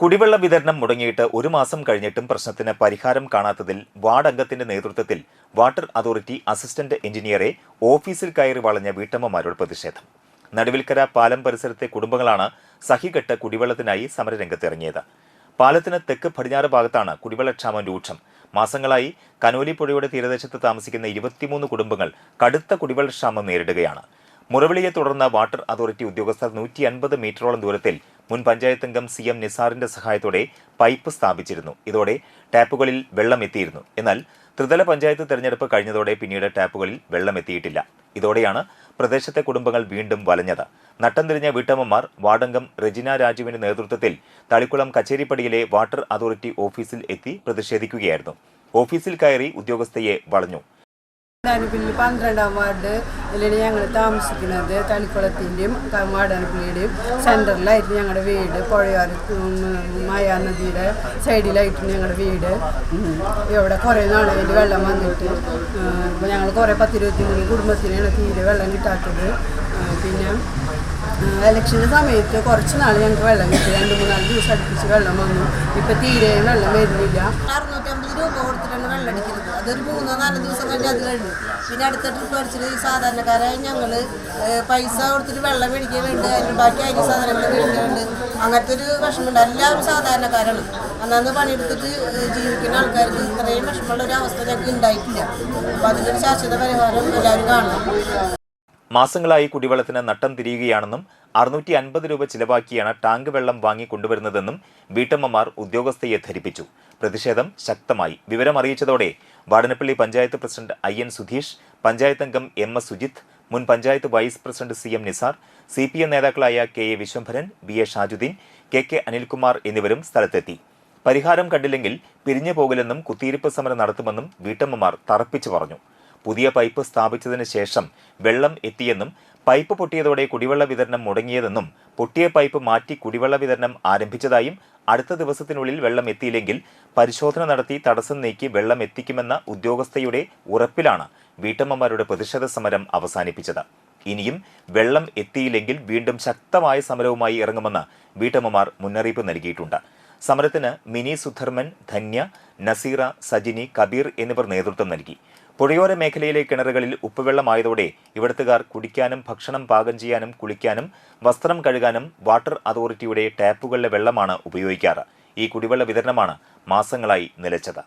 കുടിവെള്ള വിതരണം മുടങ്ങിയിട്ട് ഒരു മാസം കഴിഞ്ഞിട്ടും പ്രശ്നത്തിന് പരിഹാരം കാണാത്തതിൽ വാർഡ് അംഗത്തിന്റെ നേതൃത്വത്തിൽ വാട്ടർ അതോറിറ്റി അസിസ്റ്റന്റ് എഞ്ചിനീയറെ ഓഫീസിൽ കയറി വളഞ്ഞ വീട്ടമ്മമാരോട് പ്രതിഷേധം. നടുവിൽക്കര പാലം പരിസരത്തെ കുടുംബങ്ങളാണ് സഹികെട്ട് കുടിവെള്ളത്തിനായി സമരരംഗത്തിറങ്ങിയത്. പാലത്തിന് തെക്ക് പടിഞ്ഞാറ് ഭാഗത്താണ് കുടിവെള്ളക്ഷാമം രൂക്ഷം. മാസങ്ങളായി കനോലി പുഴയുടെ തീരദേശത്ത് താമസിക്കുന്ന ഇരുപത്തിമൂന്ന് കുടുംബങ്ങൾ കടുത്ത കുടിവെള്ളക്ഷാമം നേരിടുകയാണ്. മുറവിളിയെ തുടർന്ന് വാട്ടർ അതോറിറ്റി ഉദ്യോഗസ്ഥർ നൂറ്റി അൻപത് മീറ്ററോളം ദൂരത്തിൽ മുൻ പഞ്ചായത്ത് അംഗം സി എം നിസാറിന്റെ സഹായത്തോടെ പൈപ്പ് സ്ഥാപിച്ചിരുന്നു. ഇതോടെ ടാപ്പുകളിൽ വെള്ളം എത്തിയിരുന്നു. എന്നാൽ ത്രിതല പഞ്ചായത്ത് തെരഞ്ഞെടുപ്പ് കഴിഞ്ഞതോടെ പിന്നീട് ടാപ്പുകളിൽ വെള്ളം എത്തിയിട്ടില്ല. ഇതോടെയാണ് പ്രദേശത്തെ കുടുംബങ്ങൾ വീണ്ടും വലഞ്ഞത്. നട്ടം തിരിഞ്ഞ വീട്ടമ്മമാർ വാർഡംഗം റെജിന രാജുവിന്റെ നേതൃത്വത്തിൽ തളിക്കുളം കച്ചേരിപ്പടിയിലെ വാട്ടർ അതോറിറ്റി ഓഫീസിൽ എത്തി പ്രതിഷേധിക്കുകയായിരുന്നു. ഓഫീസിൽ കയറി ഉദ്യോഗസ്ഥയെ വളഞ്ഞു. വാടാനപ്പള്ളി പന്ത്രണ്ടാം വാർഡ് ഇതിലാണ് ഞങ്ങൾ താമസിക്കുന്നത്. തളിക്കുളത്തിന്റെയും വാടാനപ്പള്ളിയുടെയും സെന്ററിലായിട്ട് ഞങ്ങളുടെ വീട്. പുഴയോര മായ നദിയുടെ സൈഡിലായിട്ട് ഞങ്ങളുടെ വീട്. ഇവിടെ കുറേ നാളായിട്ട് വെള്ളം വന്നിട്ട് ഇപ്പോൾ ഞങ്ങൾ കുറേ പത്തിരുപത്തി മൂന്ന് കുടുംബത്തിനാണ് തീരെ വെള്ളം കിട്ടാത്തത്. പിന്നെ ഇലക്ഷന്റെ സമയത്ത് കുറച്ച് നാൾ ഞങ്ങൾക്ക് വെള്ളം കിട്ടി. രണ്ട് മൂന്നാൽ ദിവസം അടുപ്പിച്ച് വെള്ളം വന്നു. ഇപ്പം തീരെ വെള്ളം വരുന്നില്ല. രൂപ കൊടുത്തിട്ടാണ് വെള്ളം അടിക്കുന്നത്. അതൊരു മൂന്നോ നാലോ ദിവസം കഴിഞ്ഞ് അത് കഴിഞ്ഞു. പിന്നെ അടുത്ത ട്രിപ്പ് അടിച്ചിട്ട് ഈ സാധാരണക്കാരായ ഞങ്ങൾ പൈസ കൊടുത്തിട്ട് വെള്ളം മേടിക്കുന്നുണ്ട് അതിന് ബാക്കി അരി സാധനങ്ങൾ മേടിക്കുന്നുണ്ട് അങ്ങനത്തെ ഒരു വിഷമമുണ്ട്. എല്ലാവരും സാധാരണക്കാരാണ്. അന്നന്ന് പണിയെടുത്തിട്ട് ജീവിക്കുന്ന ആൾക്കാർക്ക് ഇത്രയും വിഷമമുള്ള ഒരു അവസ്ഥ ഞങ്ങൾക്ക് ഉണ്ടായിട്ടില്ല. അപ്പോൾ അതിനൊരു ശാശ്വത പരിഹാരം എല്ലാവരും കാണണം. മാസങ്ങളായി കുടിവെള്ളത്തിന് നട്ടം തിരിയുകയാണെന്നും അറുന്നൂറ്റി അൻപത് രൂപ ചിലവാക്കിയാണ് ടാങ്ക് വെള്ളം വാങ്ങി കൊണ്ടുവരുന്നതെന്നും വീട്ടമ്മമാർ ഉദ്യോഗസ്ഥയെ ധരിപ്പിച്ചു. പ്രതിഷേധം ശക്തമായി. വിവരമറിയിച്ചതോടെ Vadanappally panchayat president I N Sudheesh panchayat അംഗം എം എസ് സുജിത്ത് മുൻ panchayat vice president C M Nisar C P M നേതാക്കളായ K A Viswambharan B A Shajudheen K K Anilkumar എന്നിവരും സ്ഥലത്തെത്തി. പരിഹാരം കണ്ടില്ലെങ്കിൽ പിരിഞ്ഞു പോകില്ലെന്നും കുത്തിയിരിപ്പ് സമരം നടത്തുമെന്നും വീട്ടമ്മമാർ തറപ്പിച്ചു പറഞ്ഞു. പുതിയ പൈപ്പ് സ്ഥാപിച്ചതിന് ശേഷം വെള്ളം എത്തിയെന്നും പൈപ്പ് പൊട്ടിയതോടെ കുടിവെള്ള വിതരണം മുടങ്ങിയതെന്നും പൊട്ടിയ പൈപ്പ് മാറ്റി കുടിവെള്ള വിതരണം ആരംഭിച്ചതായും അടുത്ത ദിവസത്തിനുള്ളിൽ വെള്ളം എത്തിയില്ലെങ്കിൽ പരിശോധന നടത്തി തടസ്സം നീക്കി വെള്ളം എത്തിക്കുമെന്ന ഉദ്യോഗസ്ഥയുടെ ഉറപ്പിലാണ് വീട്ടമ്മമാരുടെ പ്രതിഷേധ സമരം അവസാനിപ്പിച്ചത്. ഇനിയും വെള്ളം എത്തിയില്ലെങ്കിൽ വീണ്ടും ശക്തമായ സമരവുമായി ഇറങ്ങുമെന്ന് വീട്ടമ്മമാർ മുന്നറിയിപ്പ് നൽകിയിട്ടുണ്ട്. സമരത്തിന് മിനി സുധർമ്മൻ ധന്യ നസീറ സജിനി കബീർ എന്നിവർ നേതൃത്വം നൽകി. പുഴയോര മേഖലയിലെ കിണറുകളിൽ ഉപ്പുവെള്ളമായതോടെ ഇവിടുത്തുകാർ കുടിക്കാനും ഭക്ഷണം പാകം ചെയ്യാനും കുളിക്കാനും വസ്ത്രം കഴുകാനും വാട്ടർ അതോറിറ്റിയുടെ ടാപ്പുകളിലെ വെള്ളമാണ് ഉപയോഗിക്കാറ്. ഈ കുടിവെള്ള വിതരണമാണ് മാസങ്ങളായി നിലച്ചത്.